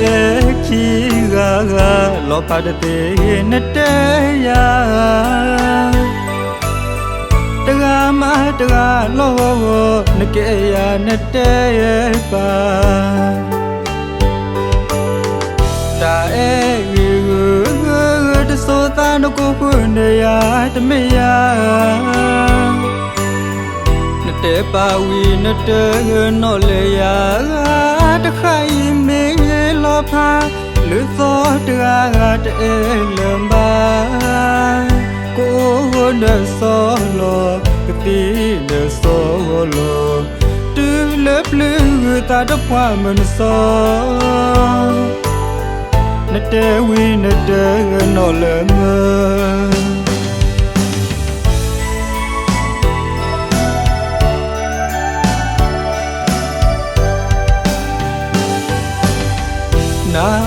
အေခီဂါဂါလောပါတတေနတေယာတဂမတဂလောနကေယာနတေပါတာအေဂတသောတာနကိုခွနေယာတမေယာနတေပါဝီနတေနောလေယာ တခိုင်မေလောဖာလူသောတရာတေလမ်ဘာကိုနဆောလောကတိနဆောလောတူလပလူတာတပွားမနဆောနတဲဝီနတဲနော်လမ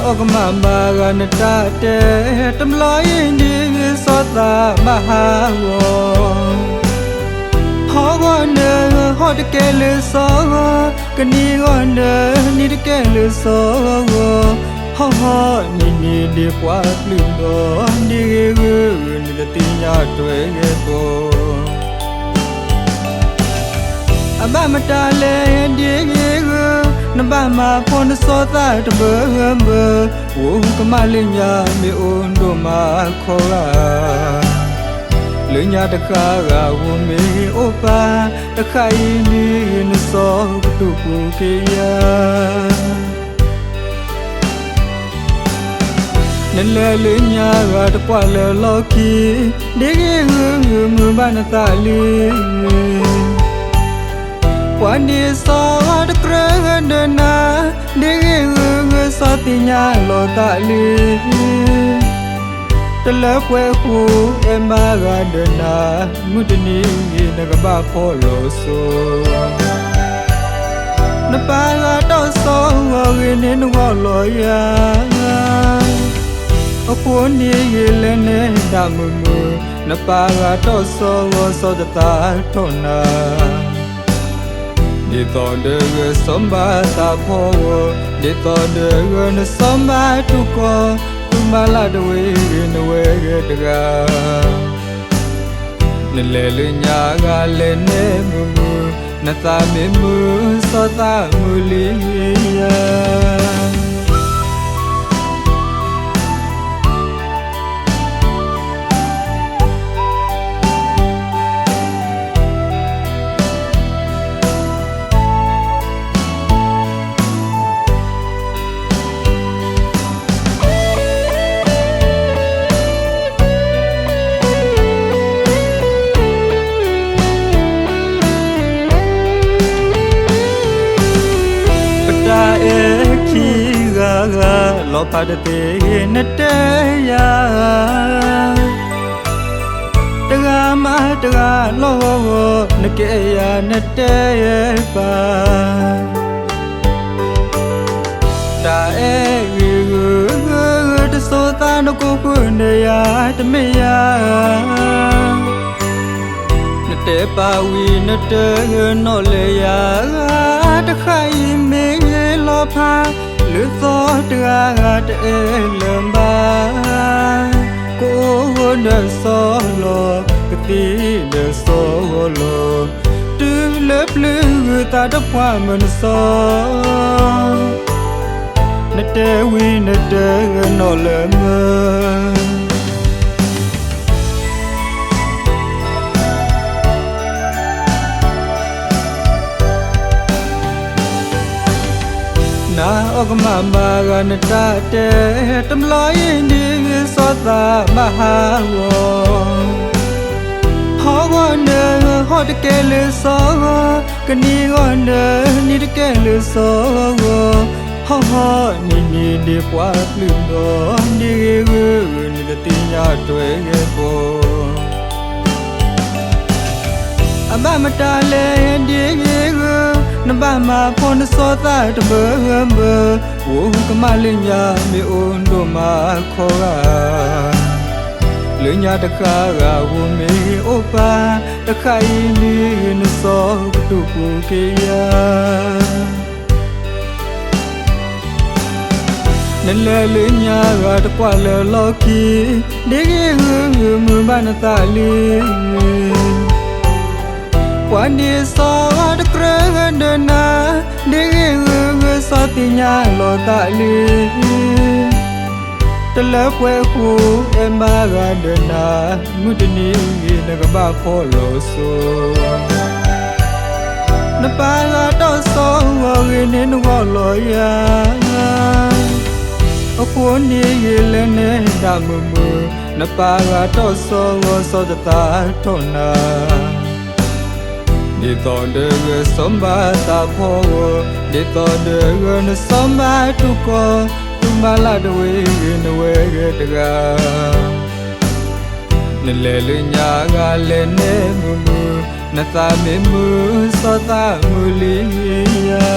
ဩကမမာကနတတဲတမလိုင်းဒီသောတာမဟာဝဟောကနဟောတကယ်လေသောကနီကနနီတကယ်လေသောဟောဟောနီနီဒီပွားလူတော်ဒီကေနီတတိညာတွေ့ကေပေါ်အမမတလဲဒီကေ နဘမဖွန်စောတာတဘမဝကမလညာမေအွန်တို့မခေါ်ရာလူညာတခါကဝမေဩပါတခိုင်နီနစောတုပူကေယာနလဲလညာကတပွားလဲလော်ကီဒီကေငူမဘနတလီ ပွန်ဒီစောတကရဒနာဒီကေငူစောတိညာလောတလီတလပွဲခုအမဂဒနာမုတနီနကဘာဖောလို့ဆိုနပါကတော့ဆောဝရင်းနေတော့လောယာအဖို့နေရလဲနေဒမမနပါကတော့ဆောဝစောတတာထုံနာ ဒီတော်တဲ့စမ္ဘာတာဖို့ဒီတော်တဲ့နစမ္ဘာတုကောသူမလာတဝေနဝေတကာနလေလညာကလည်းနေမမနတာမေမစောတာမူလီယာ ဂါဂါလောပါတတေနတေယာတဂမတဂလောနကေယာနတေပါတာအေဂူတသောတာနကိုခွနေယာတမေယာနတေပါဝီနတေနောလေယာတခိုင်မေလောဖာ လူသောတရာတေလမ်ဘာကိုနဆောလောကတိနဆောလောတူလပလူတာတပွားမနဆောနတေဝီနတေနောလမ ကမမာကနတတေတမလိုင်းဒီသောတာမဟာဝဟောကနဟောတကယ်လေသောကနီကနနီတကယ်လေသောဟောဟောနီနီဒီပွားလူတော်ဒီကေနီတတိညာတွေ့ကေပေါ်အမမတလဲဒီကေက နဘမဖောနစောတာတဘမဝုကမလင်ညာမေအုံတို့မခေါ်ကလင်ညာတခါကဝမေဩပါတခါဤနီနစောကတုကူကေယာနလဲလင်ညာကတပွလဲလောကီဒေဂေဟူမူမနတလီဝန်ဒီစော တကရငဒနာဒီငေငေစတိညာလောတလီတလပွဲခုအမဂဒနာမုတနီငေနကဘခောလောဆိုနပါလာတော့ဆောဝဝေနေနဝလောယာအခုနေရလဲနေတာမမနပါလာတော့ဆောဝစောတတာထောနာ ဒီတော်တဲ့စမ္ဘာတာဖောဒီတော်တဲ့နစမ္ဘာတုကောသူမလာတဝေနဝေတကာနလေလညာကလည်းနေမမနသမေမူသောတာမူလီယာ